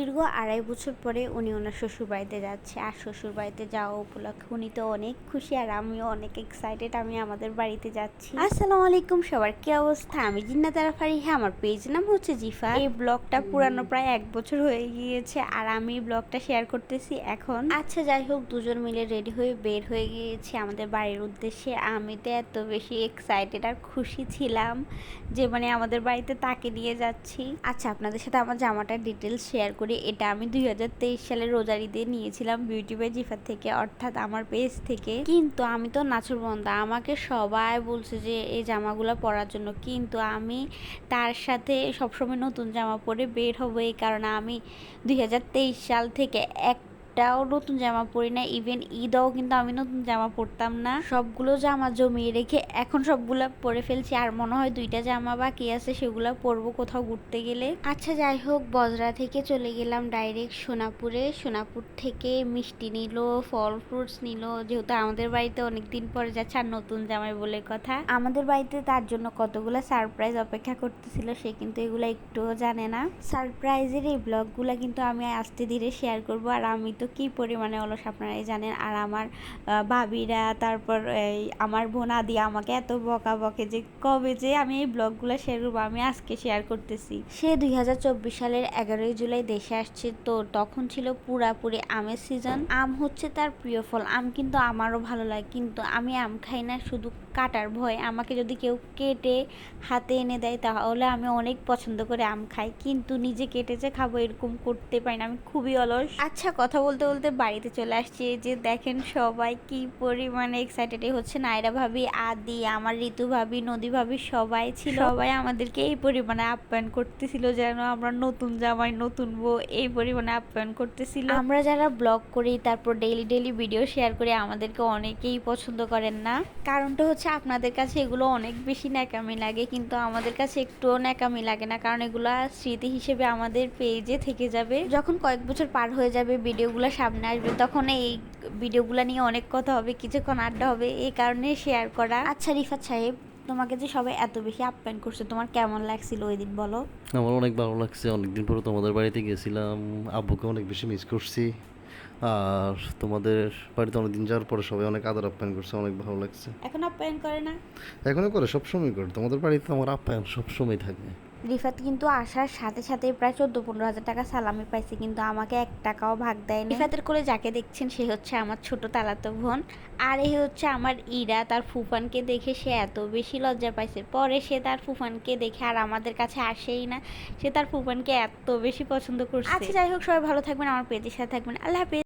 দীর্ঘ আড়াই বছর পরে উনি ওনার শ্বশুর বাড়িতে যাচ্ছে। আর শ্বশুর বাড়িতে যাওয়া উপলক্ষে উনি তো অনেক খুশি, আর আমিও অনেক এক্সাইটেড আমি আমাদের বাড়িতে যাচ্ছি। আসসালামু আলাইকুম, সবার কি অবস্থা? আমি জিন্নাত আরা ফারিহা আমার পেজ নাম হচ্ছে জিফা। এই ব্লগটা পুরানো প্রায় এক বছর হয়ে গিয়েছে, আর আমি ব্লগটা শেয়ার করতেছি এখন। আচ্ছা যাই হোক, দুজন মিলে রেডি হয়ে বের হয়ে গিয়েছি আমাদের বাড়ির উদ্দেশ্যে। আমি তো এত বেশি এক্সাইটেড আর খুশি ছিলাম যে মানে আমাদের বাড়িতে তাকে নিয়ে যাচ্ছি। আচ্ছা আপনাদের সাথে আমার জামাটার ডিটেলস শেয়ার করি, এটা আমি দুই হাজার তেইশ সালে রোজার ঈদে নিয়েছিলাম বিউটি বাই জিফার থেকে, অর্থাৎ আমার পেজ থেকে। কিন্তু আমি তো নাচুর বন্ধা, আমাকে সবাই বলছে যে এই জামাগুলো পরার জন্য। কিন্তু আমি তার সাথে সবসময় নতুন জামা পরে বের হব এই কারণে আমি দুই হাজার তেইশ সাল থেকে এক একটাও নতুন জামা পরি না ইভেন ঈদও কিন্তু আমি নতুন জামা পরতাম না। সবগুলো জামা জমিয়ে রেখে এখন সবগুলো পরে ফেলছি, আর মনে হয় দুইটা জামা বাকি আছে, সেগুলো পরবো কোথাও ঘুরতে গেলে। আচ্ছা যাই হোক, বজরা থেকে চলে গেলাম ডাইরেক্ট সোনাপুরে। সোনাপুর থেকে মিষ্টি নিল, ফল ফ্রুটস নিল, যেহেতু আমাদের বাড়িতে অনেকদিন পরে যাচ্ছে আর নতুন জামাই বলে কথা। আমাদের বাড়িতে তার জন্য কতগুলো সারপ্রাইজ অপেক্ষা করতেছিল, সে কিন্তু এগুলো একটুও জানে না। সারপ্রাইজের এই ব্লগগুলো কিন্তু আমি আস্তে ধীরে শেয়ার করব, আর আমি তো কি পরিমাণে অলস আপনারাই জানেন। আর আমার ভাবিরা তারপর এই আমার বোন আদি আমাকে এত বকা বকে যে কবে যে আমি এই ব্লগগুলো শেয়ার করব আমি আজকে শেয়ার করতেছি। সে দুই হাজার চব্বিশ সালের এগারোই জুলাই দেশে আসছে তো তখন ছিল পুরাপুরি আমের সিজন আম হচ্ছে তার প্রিয় ফল আম কিন্তু আমারও ভালো লাগে কিন্তু আমি আম খাই না শুধু কাটার ভয়। আমাকে যদি কেউ কেটে হাতে এনে দেয় তাহলে আমি অনেক পছন্দ করে আম খাই কিন্তু নিজে কেটে যে খাব এরকম করতে পারি না আমি খুবই অলস। আচ্ছা কথা বলতে বলতে বাড়িতে চলে আসছি। যে দেখেন সবাই কি পরিমাণে এক্সাইটেড হচ্ছে। নাইরা ভাবি আদি আমার ঋতু ভাবি নদী ভাবি সবাই ছিল। সবাই আমাদেরকে এই পরিমাণে আপ্যায়ন করতেছিল যেন আমরা নতুন জামাই নতুন বউ এই পরিমাণে আপ্যায়ন করতেছিল। আমরা যারা ব্লগ করি তারপর ডেইলি ডেইলি ভিডিও শেয়ার করি আমাদেরকে অনেকেই পছন্দ করেন না। কারণটা হচ্ছে আপনাদের কাছে এগুলো অনেক বেশি ন্যাকামি লাগে কিন্তু আমাদের কাছে একটুও ন্যাকামি লাগে না কারণ এগুলো স্মৃতি হিসেবে আমাদের পেজে থেকে যাবে। যখন কয়েক বছর পার হয়ে যাবে ভিডিওগুলো সামনে আসবে তখন এই ভিডিওগুলো নিয়ে অনেক কথা হবে কিছুক্ষণ আড্ডা হবে এই কারণে শেয়ার করা। আচ্ছা রিফাত সাহেব তোমাকে যে সবাই এত বেশি আপ্যায়ন করছে তোমার কেমন লাগছিল ওই দিন বলো? আমার অনেক ভালো লাগছে অনেকদিন পরে তোমাদের বাড়িতে গেছিলাম আব্বুকে অনেক বেশি মিস করছি আর তোমাদের বাড়িতে অনেকদিন যাওয়ার পরে সবাই অনেক আদর আপ্যায়ন করছে অনেক ভালো লাগছে। এখন আপ্যায়ন করে না? এখনও করে সবসময় করে তোমাদের বাড়িতে আমার আপ্যায়ন সবসময় থাকে। রিফাত কিন্তু আসার সাথে সাথে প্রায় চোদ্দ পনেরো হাজার টাকা সালামি পাইছে কিন্তু আমাকে এক টাকাও ভাগ দেয়নি। রিফাতের করে যাকে দেখছেন সে হচ্ছে আমার ছোট তালাতো বোন। আর এই হচ্ছে আমার ইরা তার ফুফানকে দেখে সে এত বেশি লজ্জা পাইছে। পরে সে তার ফুফানকে দেখে আর আমাদের কাছে আসেই না। সে তার ফুফানকে এত বেশি পছন্দ করছে। আচ্ছা যাই হোক সবাই ভালো থাকবেন আমার পেজের সাথে থাকবেন। আল্লাহ হাফেজ।